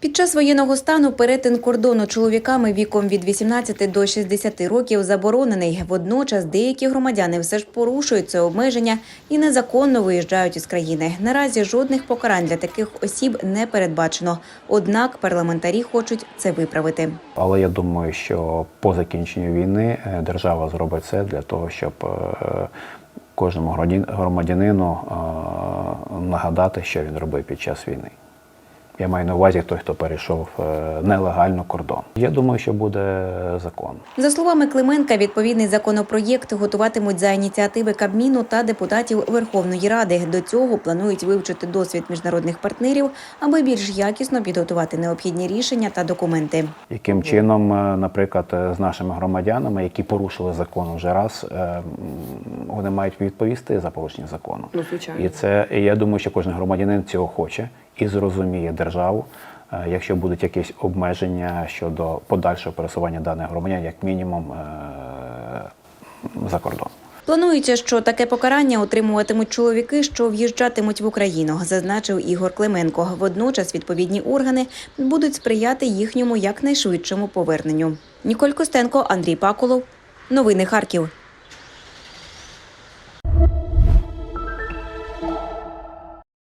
Під час воєнного стану перетин кордону чоловіками віком від 18 до 60 років заборонений. Водночас деякі громадяни все ж порушують це обмеження і незаконно виїжджають із країни. Наразі жодних покарань для таких осіб не передбачено. Однак парламентарі хочуть це виправити. Але я думаю, що по закінченню війни е, держава зробить все для того, щоб е, кожному громадян- громадянину е, нагадати, що він робив під час війни. Я маю на увазі той, хто перейшов е, нелегально кордон. Я думаю, що буде закон. За словами Клименка, відповідний законопроєкт готуватимуть за ініціативи Кабміну та депутатів Верховної Ради. До цього планують вивчити досвід міжнародних партнерів, аби більш якісно підготувати необхідні рішення та документи. Яким чином, е, наприклад, е, з нашими громадянами, які порушили закон вже раз, е, вони мають відповісти за порушення закону. Ну, звичайно. І це я думаю, що кожен громадянин цього хоче і зрозуміє державу, е, якщо будуть якісь обмеження щодо подальшого пересування даних громадян, як мінімум е, за кордон. Планується, що таке покарання отримуватимуть чоловіки, що в'їжджатимуть в Україну, зазначив Ігор Клименко. Водночас відповідні органи будуть сприяти їхньому якнайшвидшому поверненню. Ніколь Костенко, Андрій Паколов. Новини Харків.